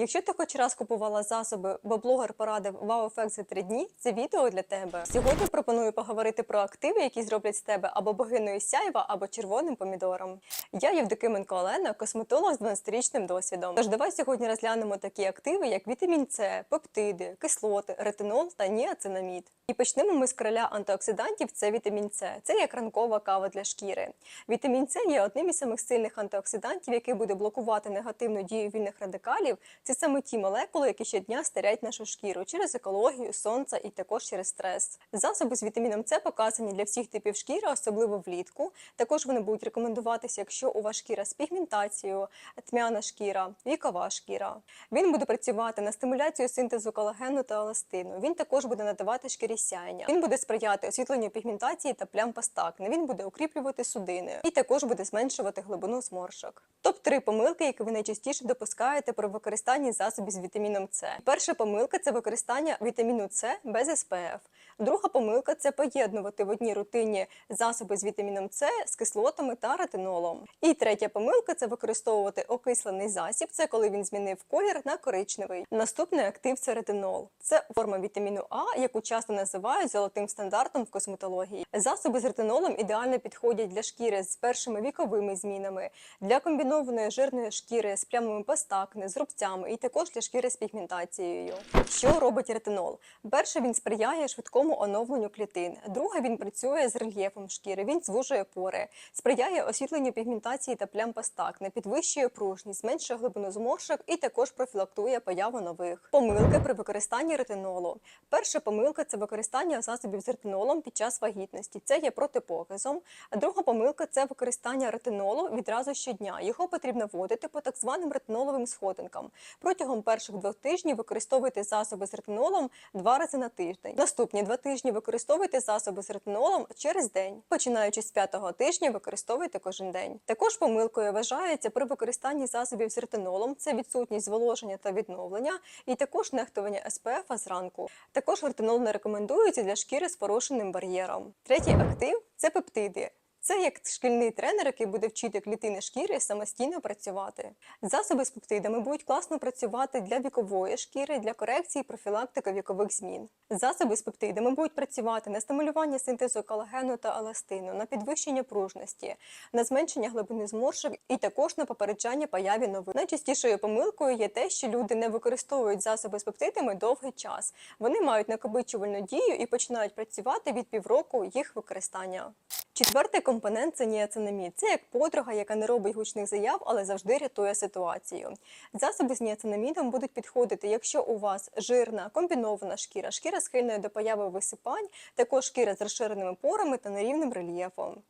Якщо ти хоч раз купувала засоби, бо блогер порадив вау-ефект за три дні, це відео для тебе. Сьогодні пропоную поговорити про активи, які зроблять з тебе або богиною сяйва, або червоним помідором. Я Євдокименко Олена, косметолог з 12-річним досвідом. Тож давай сьогодні розглянемо такі активи, як вітамін С, пептиди, кислоти, ретинол та ніацинамід. І почнемо ми з короля антиоксидантів. Це вітамін С. Це як ранкова кава для шкіри. Вітамін С є одним із самих сильних антиоксидантів, який буде блокувати негативну дію вільних радикалів. Це саме ті молекули, які щодня старять нашу шкіру через екологію, сонце і також через стрес. Засоби з вітаміном С показані для всіх типів шкіри, особливо влітку. Також вони будуть рекомендуватися, якщо у вас шкіра з пігментацією, тьмяна шкіра, вікова шкіра. Він буде працювати на стимуляцію синтезу колагену та еластину. Він також буде надавати шкірі сяєння. Він буде сприяти освітленню пігментації та плям постакне. Він буде укріплювати судини і також буде зменшувати глибину зморшок. Топ 3 помилки, які ви найчастіше допускаєте при використанні засобів з вітаміном С. Перша помилка це використання вітаміну С без СПФ. Друга помилка це поєднувати в одній рутині засоби з вітаміном С з кислотами та ретинолом. І третя помилка це використовувати окислений засіб. Це коли він змінив колір на коричневий. Наступний актив це ретинол. Це форма вітаміну А, яку часто називають золотим стандартом в косметології. Засоби з ретинолом ідеально підходять для шкіри з першими віковими змінами, для комбінованої жирної шкіри з плямами постакне, з рубцями і також для шкіри з пігментацією. Що робить ретинол? Перше, він сприяє швидкому оновленню клітин. Друге, він працює з рельєфом шкіри, він звужує пори, сприяє освітленню пігментації та плям постакне, підвищує пружність, зменшує глибину зморшок і також профілактує появу нових. Помилки при використанні ретинолу. Перша помилка це використання засобів з ретинолом під час вагітності. Це є протипоказом. А друга помилка це використання ретинолу відразу щодня. Його потрібно вводити по так званим ретиноловим сходинкам. Протягом перших двох тижнів використовуйте засоби з ретинолом два рази на тиждень. Наступні два тижні використовуйте засоби з ретинолом через день. Починаючи з п'ятого тижня, використовуйте кожен день. Також помилкою вважається при використанні засобів з ретинолом це відсутність зволоження та відновлення, і також нехтування СПФ зранку. Також ретинол не рекомендується для шкіри з порушеним бар'єром. Третій актив це пептиди. Це як шкільний тренер, який буде вчити клітини шкіри самостійно працювати. Засоби з пептидами будуть класно працювати для вікової шкіри, для корекції профілактики вікових змін. Засоби з пептидами будуть працювати на стимулювання синтезу колагену та еластину, на підвищення пружності, на зменшення глибини зморшок і також на попереджання появі нових. Найчастішою помилкою є те, що люди не використовують засоби з пептидами довгий час. Вони мають накопичувальну дію і починають працювати від півроку їх використання. Четвертий компонент це ніацинамід. Це як подруга, яка не робить гучних заяв, але завжди рятує ситуацію. Засоби з ніацинамідом будуть підходити, якщо у вас жирна комбінована шкіра, шкіра схильна до появи висипань, також шкіра з розширеними порами та нерівним рельєфом.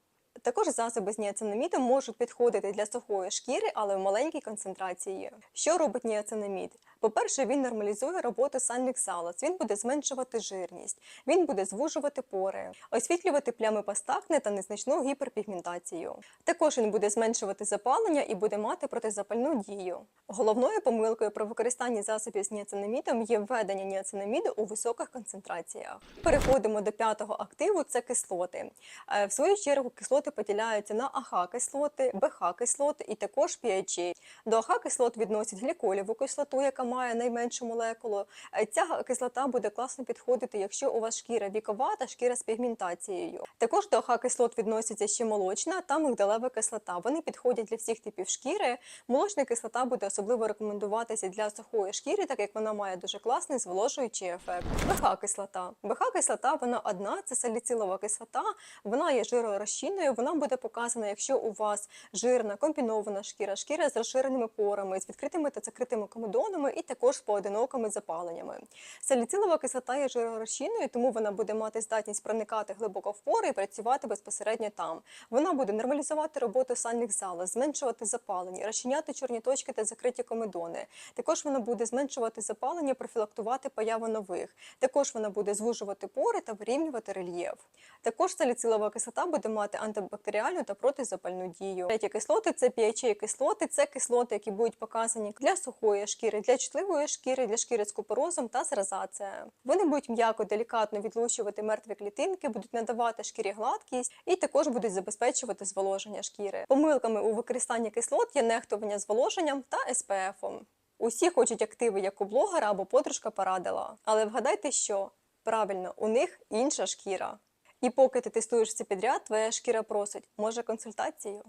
Також засоби з ніацинамідом можуть підходити для сухої шкіри, але в маленькій концентрації. Що робить ніацинамід? По-перше, він нормалізує роботу сальних залоз, він буде зменшувати жирність, він буде звужувати пори, освітлювати плями постакне та незначну гіперпігментацію. Також він буде зменшувати запалення і буде мати протизапальну дію. Головною помилкою при використанні засобів з ніацинамідом є введення ніацинаміду у високих концентраціях. Переходимо до п'ятого активу це кислоти. Е, В свою чергу кислоти поділяються на АХ-кислоти, БХ-кислоти і також PHA. До АХ-кислот відносять гліколіву кислоту, яка має найменшу молекулу. Е, Ця кислота буде класно підходити, якщо у вас шкіра вікова та шкіра з пігментацією. Також до АХ-кислот відноситься ще молочна та мигдалева кислота. Вони підходять для всіх типів шкіри. Молочна кислота буде особливо рекомендуватися для сухої шкіри, так як вона має дуже класний зволожуючий ефект. БХ-кислота. БХ-кислота вона одна, це саліцилова кислота. Вона є жиророзчинною. Вона буде показана, якщо у вас жирна комбінована шкіра, шкіра з розширеними порами, з відкритими та закритими комедонами і також з поодинокими запаленнями. Саліцилова кислота є жиророзчинною, тому вона буде мати здатність проникати глибоко в пори і працювати безпосередньо там. Вона буде нормалізувати роботу сальних залоз, зменшувати запалення, розчиняти чорні точки та закриті комедони. Також вона буде зменшувати запалення, профілактувати появу нових. Також вона буде звужувати пори та вирівнювати рельєф. Також саліцилова кислота буде мати антибактеріальну та протизапальну дію. Треті кислоти це PHA кислоти, це кислоти, які будуть показані для сухої шкіри, для чутливої шкіри, для шкіри з купорозом та з. Вони будуть м'яко, делікатно відлущувати мертві клітинки, будуть надавати шкірі гладкість і також будуть забезпечувати зволоження шкіри. Помилками у використанні кислот є нехтування зволоженням та СПФом. Усі хочуть активи, як у блогера або подружка порадила. Але вгадайте, що правильно, у них інша шкіра. І поки ти тестуєш це підряд, твоя шкіра просить, може консультацію?